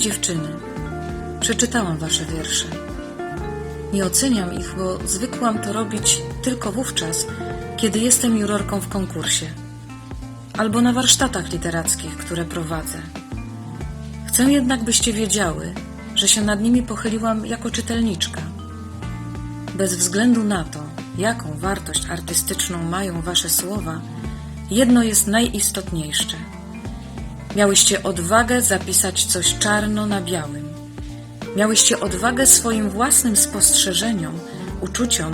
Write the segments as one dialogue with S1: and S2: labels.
S1: dziewczyny, przeczytałam wasze wiersze. Nie oceniam ich, bo zwykłam to robić tylko wówczas, kiedy jestem jurorką w konkursie albo na warsztatach literackich, które prowadzę. Chcę jednak, byście wiedziały, że się nad nimi pochyliłam jako czytelniczka. Bez względu na to, jaką wartość artystyczną mają wasze słowa, jedno jest najistotniejsze. Miałyście odwagę zapisać coś czarno na białym. Miałyście odwagę swoim własnym spostrzeżeniom, uczuciom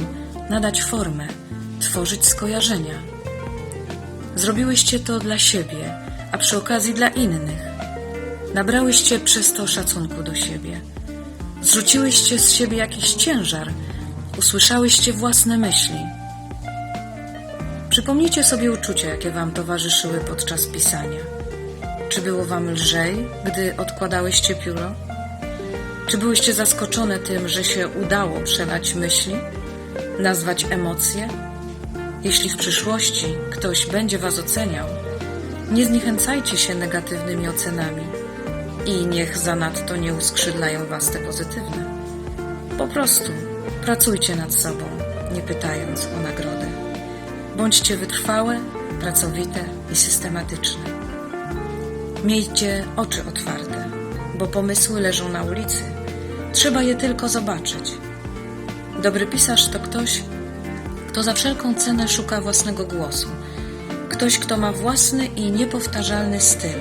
S1: nadać formę, tworzyć skojarzenia. Zrobiłyście to dla siebie, a przy okazji dla innych. Nabrałyście przez to szacunku do siebie. Zrzuciłyście z siebie jakiś ciężar, usłyszałyście własne myśli. Przypomnijcie sobie uczucia, jakie wam towarzyszyły podczas pisania. Czy było wam lżej, gdy odkładałyście pióro? Czy byłyście zaskoczone tym, że się udało przelać myśli, nazwać emocje? Jeśli w przyszłości ktoś będzie was oceniał, nie zniechęcajcie się negatywnymi ocenami i niech zanadto nie uskrzydlają was te pozytywne. Po prostu pracujcie nad sobą, nie pytając o nagrodę. Bądźcie wytrwałe, pracowite i systematyczne. Miejcie oczy otwarte, bo pomysły leżą na ulicy. Trzeba je tylko zobaczyć. Dobry pisarz to ktoś, kto za wszelką cenę szuka własnego głosu. Ktoś, kto ma własny i niepowtarzalny styl.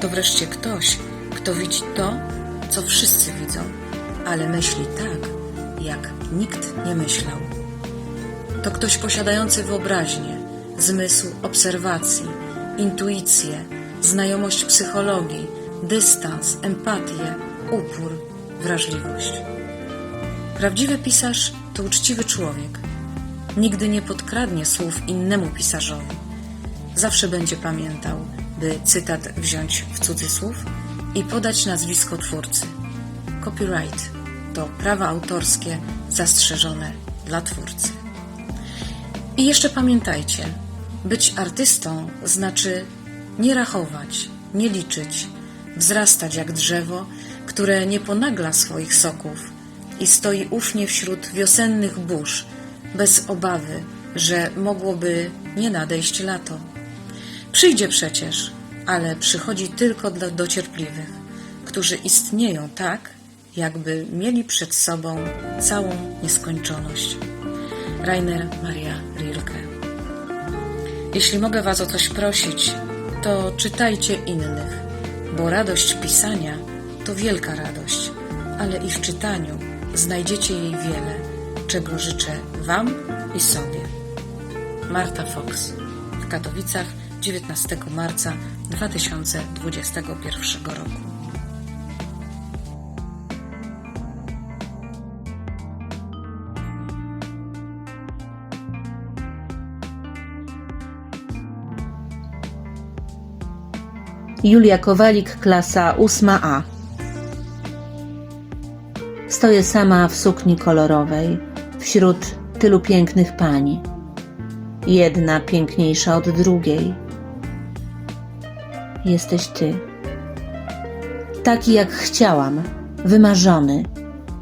S1: To wreszcie ktoś, kto widzi to, co wszyscy widzą, ale myśli tak, jak nikt nie myślał. To ktoś posiadający wyobraźnię, zmysł obserwacji, intuicję, znajomość psychologii, dystans, empatię, upór, wrażliwość. Prawdziwy pisarz to uczciwy człowiek. Nigdy nie podkradnie słów innemu pisarzowi. Zawsze będzie pamiętał, by cytat wziąć w cudzysłów i podać nazwisko twórcy. Copyright to prawa autorskie zastrzeżone dla twórcy. I jeszcze pamiętajcie, być artystą znaczy nie rachować, nie liczyć, wzrastać jak drzewo, które nie ponagla swoich soków i stoi ufnie wśród wiosennych burz, bez obawy, że mogłoby nie nadejść lato. Przyjdzie przecież, ale przychodzi tylko dla docierpliwych, którzy istnieją tak, jakby mieli przed sobą całą nieskończoność. Rainer Maria Rilke. Jeśli mogę Was o coś prosić, to czytajcie innych, bo radość pisania to wielka radość, ale i w czytaniu znajdziecie jej wiele, czego życzę Wam i sobie. Marta Fox w Katowicach 19 marca 2021 roku.
S2: Julia Kowalik, klasa 8A. Stoję sama w sukni kolorowej, wśród tylu pięknych pani. Jedna piękniejsza od drugiej. Jesteś ty. Taki jak chciałam, wymarzony,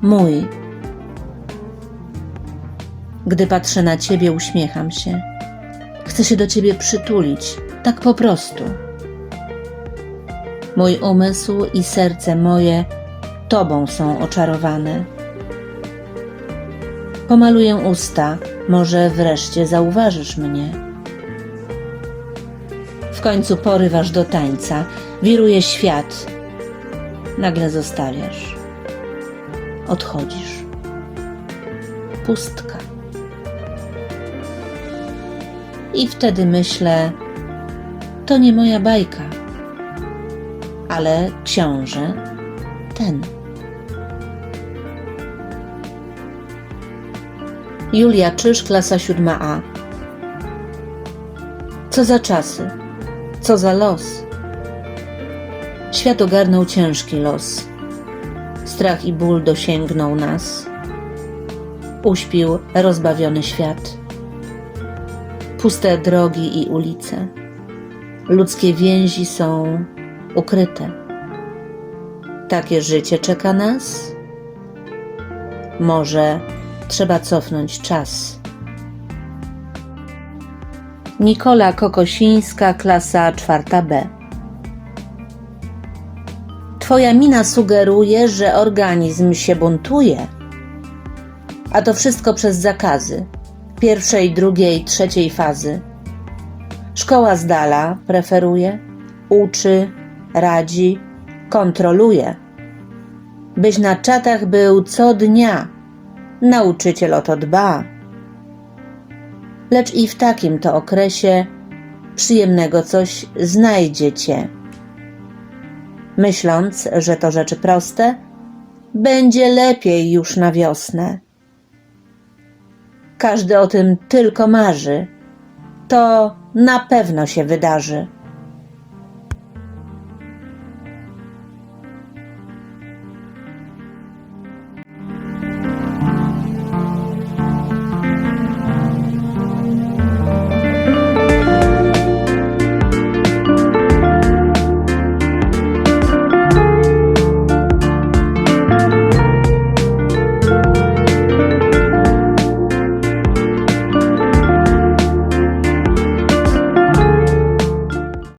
S2: mój. Gdy patrzę na ciebie, uśmiecham się. Chcę się do ciebie przytulić, tak po prostu. Mój umysł i serce moje Tobą są oczarowane. Pomaluję usta, może wreszcie zauważysz mnie. W końcu porywasz do tańca, wiruje świat. Nagle zostawiasz. Odchodzisz. Pustka. I wtedy myślę, to nie moja bajka ale książę ten. Julia Czyż, klasa 7a. Co za czasy, co za los. Świat ogarnął ciężki los. Strach i ból dosięgnął nas. Uśpił rozbawiony świat. Puste drogi i ulice. Ludzkie więzi są ukryte. takie życie czeka nas? Może trzeba cofnąć czas. Nikola Kokosińska, klasa 4B. Twoja mina sugeruje, że organizm się buntuje. A to wszystko przez zakazy pierwszej, drugiej, trzeciej fazy. Szkoła z dala preferuje, uczy, radzi, kontroluje. Byś na czatach był co dnia, nauczyciel o to dba. Lecz i w takim to okresie przyjemnego coś znajdziecie. Myśląc, że to rzeczy proste, będzie lepiej już na wiosnę. Każdy o tym tylko marzy. To na pewno się wydarzy.